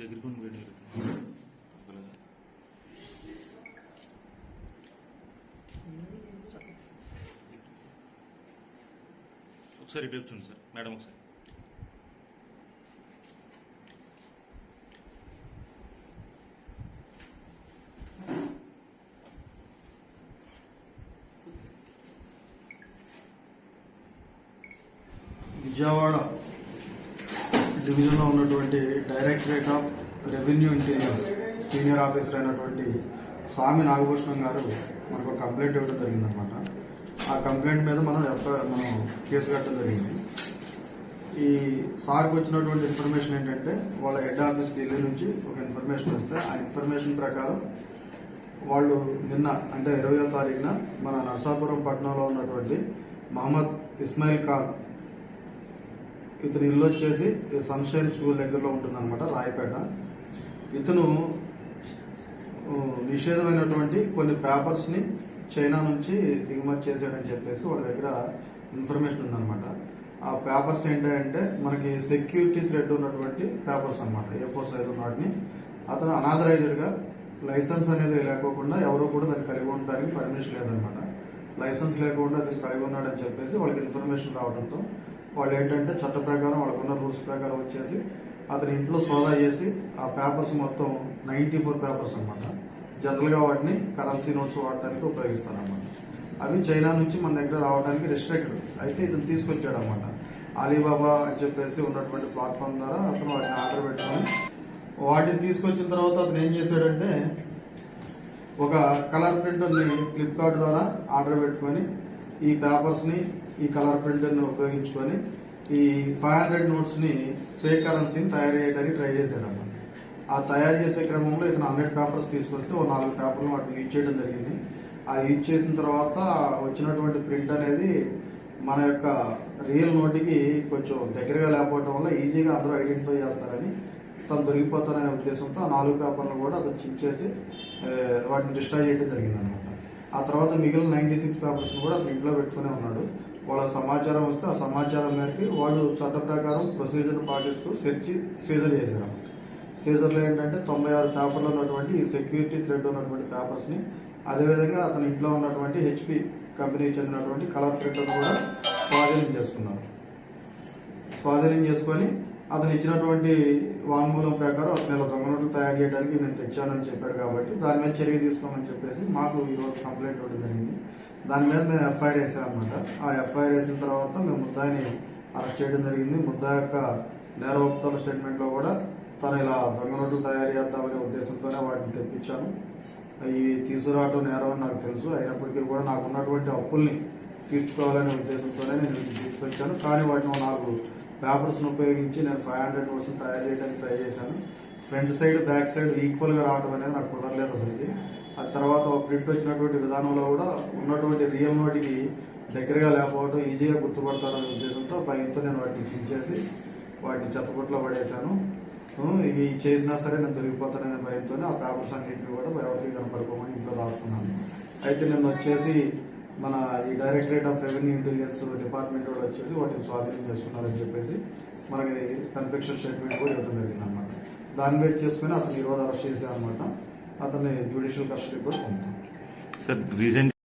దగ్గరికి ఉండి వేడి ఒకసారి ఇటు చూడండి సార్ మేడం ఒకసారి విజయవాడ డివిజన్లో ఉన్నటువంటి directorate of revenue interiors senior officer అయినటువంటి స్వామి నాగభూషణం గారు మనకు ఒక కంప్లైంట్ ఇవ్వడం జరిగిందనమాట ఆ కంప్లైంట్ మీద మనం ఎఫ్ఐఆర్ మనం కేసు కట్టడం జరిగింది. ఈ సార్కి వచ్చినటువంటి ఇన్ఫర్మేషన్ ఏంటంటే వాళ్ళ హెడ్ ఆఫీస్ ఢిల్లీ నుంచి ఒక ఇన్ఫర్మేషన్ వస్తే ఆ ఇన్ఫర్మేషన్ ప్రకారం వాళ్ళు నిన్న అంటే ఇరవయో తారీఖున మన నర్సాపురం పట్టణంలో ఉన్నటువంటి మహమ్మద్ ఇస్మాయిల్ ఖాన్ ఇతని ఇల్లు వచ్చేసి సన్షైన్ స్కూల్ దగ్గరలో ఉంటుందన్నమాట రాయపేట. ఇతను నిషేధమైనటువంటి కొన్ని పేపర్స్ని చైనా నుంచి దిగుమతి చేశాడని చెప్పేసి వాళ్ళ దగ్గర ఇన్ఫర్మేషన్ ఉందన్నమాట. ఆ పేపర్స్ ఏంటంటే మనకి సెక్యూరిటీ థ్రెడ్ ఉన్నటువంటి పేపర్స్ అనమాట ఏ ఫోర్ సైజ్ వాటిని అతను అనాథరైజ్డ్గా లైసెన్స్ అనేది లేకోకుండా ఎవరు కూడా దాన్ని కలిగి ఉండడానికి పర్మిషన్ లేదనమాట లైసెన్స్ లేకుండా అది కలిగి ఉన్నాడని చెప్పేసి వాళ్ళకి ఇన్ఫర్మేషన్ రావడంతో వాళ్ళు ఏంటంటే చట్ట ప్రకారం వాళ్ళకున్న రూల్స్ ప్రకారం వచ్చేసి అతని ఇంట్లో సోదా చేసి ఆ పేపర్స్ మొత్తం నైంటీ ఫోర్ పేపర్స్ అనమాట జనరల్గా వాటిని కరెన్సీ నోట్స్ వాడటానికి ఉపయోగిస్తారనమాట అవి చైనా నుంచి మన దగ్గర రావడానికి రిస్ట్రిక్టెడ్ అయితే ఇతను తీసుకొచ్చాడు అనమాట అలీబాబా అని చెప్పేసి ఉన్నటువంటి ప్లాట్ఫామ్ ద్వారా అతను వాటిని ఆర్డర్ పెట్టుకొని వాటిని తీసుకొచ్చిన తర్వాత అతను ఏం చేశాడంటే ఒక కలర్ ప్రింటర్ని ఫ్లిప్కార్ట్ ద్వారా ఆర్డర్ పెట్టుకొని ఈ పేపర్స్ని ఈ కలర్ ప్రింటర్ని ఉపయోగించుకొని ఈ ఫైవ్ హండ్రెడ్ నోట్స్ని ఫ్రే కరెన్సీని తయారు చేయడానికి ట్రై చేశాడన్నమాట ఆ తయారు చేసే క్రమంలో ఇతను హండ్రెడ్ పేపర్స్ తీసుకొస్తే ఓ నాలుగు పేపర్లు వాటిని యూజ్ చేయడం జరిగింది. ఆ యూజ్ చేసిన తర్వాత వచ్చినటువంటి ప్రింట్ అనేది మన యొక్క రియల్ నోటికి కొంచెం దగ్గరగా లేకపోవడం వల్ల ఈజీగా అందరూ ఐడెంటిఫై చేస్తారని తను దొరికిపోతారనే ఉద్దేశంతో ఆ నాలుగు పేపర్లు కూడా అతను చెక్ చేసి వాటిని డిస్ట్రాయ్ చేయడం జరిగింది అనమాట ఆ తర్వాత మిగిలిన నైంటీ సిక్స్ పేపర్స్ని కూడా అతను ఇంట్లో పెట్టుకునే ఉన్నాడు. వాళ్ళ సమాచారం వస్తే ఆ సమాచారం మేరకు వాళ్ళు చట్ట ప్రకారం ప్రొసీజర్ పాటిస్తూ సెర్చ్ సీజర్ చేశారు సీజర్లో ఏంటంటే తొంభై ఆరు పేపర్లు ఉన్నటువంటి ఈ సెక్యూరిటీ థ్రెడ్ ఉన్నటువంటి పేపర్స్ని అదేవిధంగా అతని ఇంట్లో ఉన్నటువంటి హెచ్పి కంపెనీకి చెందినటువంటి కలర్ ప్రింటర్ కూడా స్వాధీనం చేసుకున్నారు. స్వాధీనం చేసుకొని అతను ఇచ్చినటువంటి వాంగ్మూలం ప్రకారం అతను ఇలా తయారు చేయడానికి నేను తెచ్చానని చెప్పాడు కాబట్టి దాని మీద చర్య తీసుకోమని చెప్పేసి మాకు ఈరోజు కంప్లైంట్ ఇవ్వడం జరిగింది. దాని మీద మేము ఎఫ్ఐఆర్ వేసామన్నమాట. ఆ ఎఫ్ఐఆర్ వేసిన తర్వాత మేము ముద్దాయిని అరెస్ట్ చేయడం జరిగింది. ముద్దా యొక్క నేరవక్తల స్టేట్మెంట్లో కూడా తను ఇలా దొంగ నోట్లు తయారు చేద్దామనే ఉద్దేశంతోనే వాటిని తెప్పించాను. ఈ తీసుకురావటం నేరం నాకు తెలుసు. అయినప్పటికీ కూడా నాకు ఉన్నటువంటి అప్పుల్ని తీర్చుకోవాలనే ఉద్దేశంతోనే నేను తీసుకొచ్చాను. కానీ వాటిని నాకు నాలుగు పేపర్స్ను ఉపయోగించి నేను ఫైవ్ హండ్రెడ్ నోట్స్ తయారు చేయడానికి ట్రై చేశాను. ఫ్రంట్ సైడ్ బ్యాక్ సైడ్ ఈక్వల్గా రావడం అనేది నాకు కుదరలేదు అసలుకి. ఆ తర్వాత ప్రింట్ వచ్చినటువంటి విధానంలో కూడా ఉన్నటువంటి రియల్ నోటికి దగ్గరగా లేకపోవడం ఈజీగా గుర్తుపడతారనే ఉద్దేశంతో భయంతో నేను వాటిని చించేసి వాటిని చెత్తపుట్లో పడేశాను. ఇవి చేసినా సరే నేను దొరికిపోతాననే భయంతోనే ఆ పేపర్స్ అన్నింటినీ కూడా ఎవరికి కనపడుకోమని ఇంట్లో రాసుకున్నాను అయితే నేను వచ్చేసి మన ఈ directorate of revenue intelligence department కూడా వచ్చేసి వాటిని స్వాధీనం చేసుకున్నారని చెప్పేసి మనకి కన్ఫెక్షన్ స్టేట్మెంట్ కూడా ఇవ్వడం జరిగింది దాన్ని బేస్ చేసుకుని అతను ఈరోజు అరెస్ట్ చేశారనమాట అతన్ని జ్యుడిషియల్ కస్టడీ కూడా పొందుతాం సార్ రీసెంట్